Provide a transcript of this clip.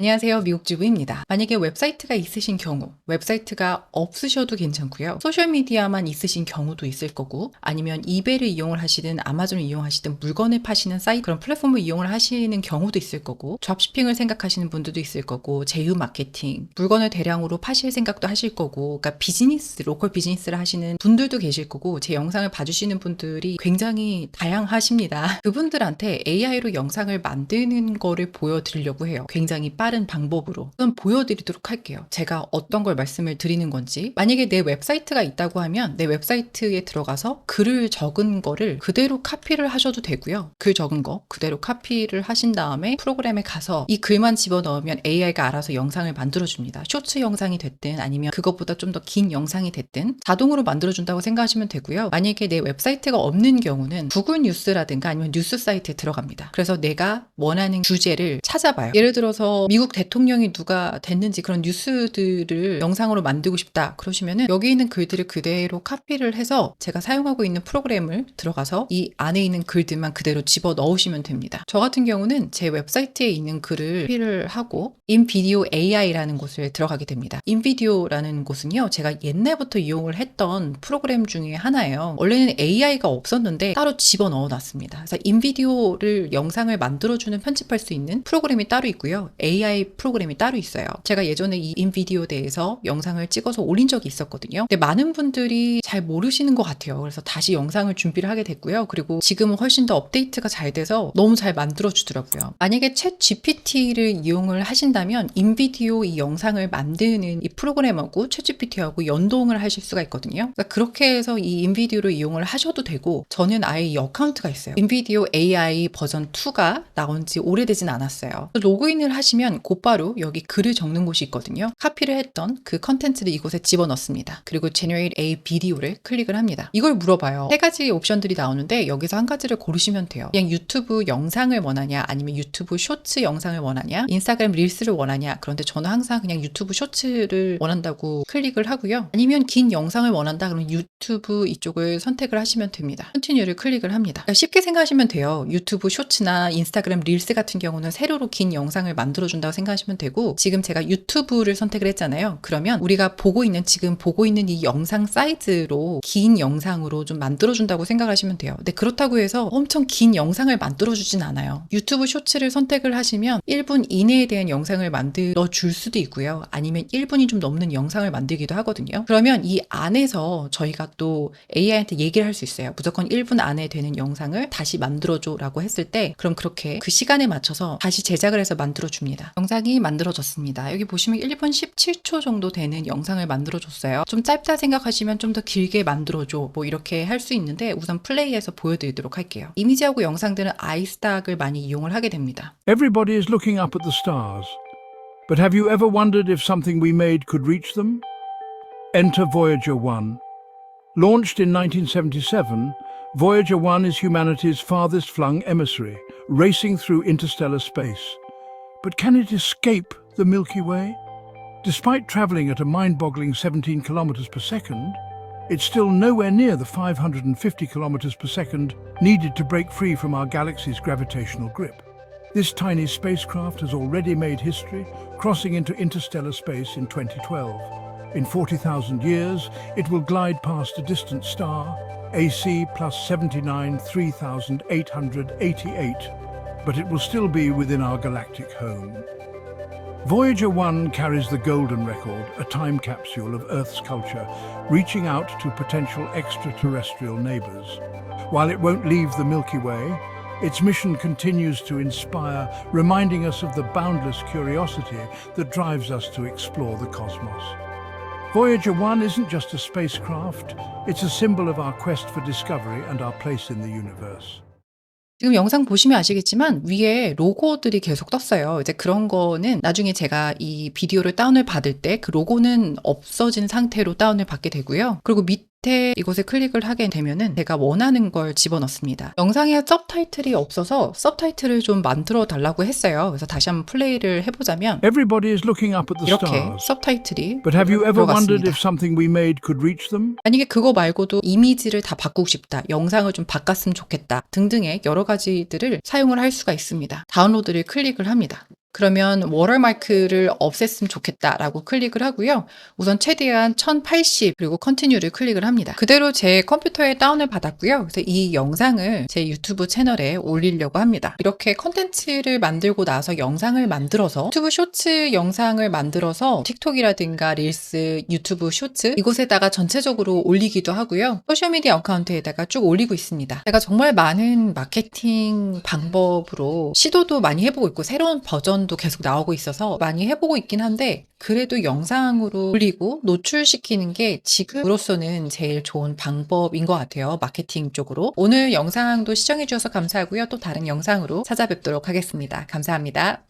안녕하세요. 미국 주부입니다. 만약에 웹사이트가 있으신 경우, 웹사이트가 없으셔도 괜찮고요. 소셜미디어만 있으신 경우도 있을 거고, 아니면 이베를 이용을 하시든 아마존을 이용하시든 물건을 파시는 사이트 그런 플랫폼을 이용을 하시는 경우도 있을 거고, 드랍시핑을 생각하시는 분들도 있을 거고, 제휴 마케팅, 물건을 대량으로 파실 생각도 하실 거고, 그러니까 비즈니스, 로컬 비즈니스를 하시는 분들도 계실 거고, 제 영상을 봐주시는 분들이 굉장히 다양하십니다. 그분들한테 AI로 영상을 만드는 거를 보여드리려고 해요. 굉장히 빠른 방법으로. 우선 보여드리도록 할게요. 제가 어떤 걸 말씀을 드리는 건지. 만약에 내 웹사이트가 있다고 하면 내 웹사이트에 들어가서 글을 적은 거를 그대로 카피를 하셔도 되고요. 글 적은 거 그대로 카피를 하신 다음에 프로그램에 가서 이 글만 집어넣으면 AI가 알아서 영상을 만들어줍니다. 쇼츠 영상이 됐든 아니면 그것보다 좀 더 긴 영상이 됐든 자동으로 만들어준다고 생각하시면 되고요. 만약에 내 웹사이트가 없는 경우는 구글 뉴스라든가 아니면 뉴스 사이트에 들어갑니다. 그래서 내가 원하는 주제를 찾아봐요. 예를 들어서 미국 대통령이 누가 됐는지 그런 뉴스들을 영상으로 만들고 싶다 그러시면은 여기 있는 글들을 그대로 카피를 해서 제가 사용하고 있는 프로그램을 들어가서 이 안에 있는 글들만 그대로 집어 넣으시면 됩니다. 저 같은 경우는 제 웹사이트에 있는 글을 카피를 하고 인비디오 AI라는 곳을 들어가게 됩니다. 인비디오라는 곳은요 제가 옛날부터 이용을 했던 프로그램 중에 하나예요. 원래는 AI가 없었는데 따로 집어 넣어 놨습니다. 그래서 인비디오를 영상을 만들어주는 편집할 수 있는 프로그램이 따로 있고요. AI 프로그램이 따로 있어요. 제가 예전에 이 인비디오 대해서 영상을 찍어서 올린 적이 있었거든요. 근데 많은 분들이 잘 모르시는 것 같아요. 그래서 다시 영상을 준비를 하게 됐고요. 그리고 지금은 훨씬 더 업데이트가 잘 돼서 너무 잘 만들어 주더라고요. 만약에 챗 GPT를 이용을 하신다면 인비디오 이 영상을 만드는 이 프로그램하고 챗 GPT하고 연동을 하실 수가 있거든요. 그러니까 그렇게 해서 이 인비디오를 이용을 하셔도 되고 저는 아예 이 어카운트가 있어요. 인비디오 AI 버전 2가 나온 지 오래되진 않았어요. 로그인을 하시면 곧바로 여기 글을 적는 곳이 있거든요. 카피를 했던 그 컨텐츠를 이곳에 집어넣습니다. 그리고 Generate a Video를 클릭을 합니다. 이걸 물어봐요. 세 가지 옵션들이 나오는데 여기서 한 가지를 고르시면 돼요. 그냥 유튜브 영상을 원하냐 아니면 유튜브 쇼츠 영상을 원하냐 인스타그램 릴스를 원하냐 그런데 저는 항상 그냥 유튜브 쇼츠를 원한다고 클릭을 하고요. 아니면 긴 영상을 원한다 그러면 유튜브 이쪽을 선택을 하시면 됩니다. 컨티뉴를 클릭을 합니다. 그러니까 쉽게 생각하시면 돼요. 유튜브 쇼츠나 인스타그램 릴스 같은 경우는 세로로 긴 영상을 만들어준다 고 생각하시면 되고 지금 제가 유튜브를 선택을 했잖아요. 그러면 우리가 보고 있는 지금 보고 있는 이 영상 사이즈로 긴 영상으로 좀 만들어준다고 생각하시면 돼요. 근데 그렇다고 해서 엄청 긴 영상을 만들어주진 않아요. 유튜브 쇼츠를 선택을 하시면 1분 이내에 대한 영상을 만들어 줄 수도 있고요. 아니면 1분이 좀 넘는 영상을 만들기도 하거든요. 그러면 이 안에서 저희가 또 AI한테 얘기를 할 수 있어요. 무조건 1분 안에 되는 영상을 다시 만들어줘 라고 했을 때 그럼 그렇게 그 시간에 맞춰서 다시 제작을 해서 만들어줍니다. 영상이 만들어졌습니다. 여기 보시면 1분 17초 정도 되는 영상을 만들어줬어요. 좀 짧다 생각하시면 좀 더 길게 만들어줘 뭐 이렇게 할 수 있는데 우선 플레이해서 보여드리도록 할게요. 이미지하고 영상들은 아이스닥을 많이 이용을 하게 됩니다. Everybody is looking up at the stars. But have you ever wondered if something we made could reach them? Enter Voyager 1. Launched in 1977, Voyager 1 is humanity's farthest flung emissary, racing through interstellar space. But can it escape the Milky Way? Despite traveling at a mind boggling 17 kilometers per second, it's still nowhere near the 550 kilometers per second needed to break free from our galaxy's gravitational grip. This tiny spacecraft has already made history, crossing into interstellar space in 2012. In 40,000 years, it will glide past a distant star, AC plus 79 3888, but it will still be within our galactic home. Voyager 1 carries the golden record, a time capsule of Earth's culture, reaching out to potential extraterrestrial neighbors. While it won't leave the Milky Way, its mission continues to inspire, reminding us of the boundless curiosity that drives us to explore the cosmos. Voyager 1 isn't just a spacecraft, it's a symbol of our quest for discovery and our place in the universe. 지금 영상 보시면 아시겠지만 위에 로고들이 계속 떴어요. 이제 그런 거는 나중에 제가 이 비디오를 다운을 받을 때 그 로고는 없어진 상태로 다운을 받게 되고요. 그리고 밑에 이곳에 클릭을 하게 되면은 제가 원하는 걸 집어넣습니다. 영상에 서브타이틀이 없어서 서브타이틀을 좀 만들어 달라고 했어요. 그래서 다시 한번 플레이를 해보자면 Everybody is looking up at the 이렇게 stars. 서브타이틀이 But have you ever wondered 들어갔습니다. if something we made could reach them? 만약에 그거 말고도 이미지를 다 바꾸고 싶다, 영상을 좀 바꿨으면 좋겠다 등등의 여러 가지들을 사용을 할 수가 있습니다. 다운로드를 클릭을 합니다. 그러면 워터마크를 없앴으면 좋겠다라고 클릭을 하고요. 우선 최대한 1080 그리고 컨티뉴를 클릭을 합니다. 그대로 제 컴퓨터에 다운을 받았고요. 그래서 이 영상을 제 유튜브 채널에 올리려고 합니다. 이렇게 컨텐츠를 만들고 나서 영상을 만들어서 유튜브 쇼츠 영상을 만들어서 틱톡이라든가 릴스, 유튜브 쇼츠 이곳에다가 전체적으로 올리기도 하고요. 소셜미디어 어카운트에다가 쭉 올리고 있습니다. 제가 정말 많은 마케팅 방법으로 시도도 많이 해보고 있고 새로운 버전도 계속 나오고 있어서 많이 해보고 있긴 한데 그래도 영상으로 올리고 노출시키는 게 지금으로서는 제일 좋은 방법인 것 같아요. 마케팅 쪽으로. 오늘 영상도 시청해주셔서 감사하고요. 또 다른 영상으로 찾아뵙도록 하겠습니다. 감사합니다.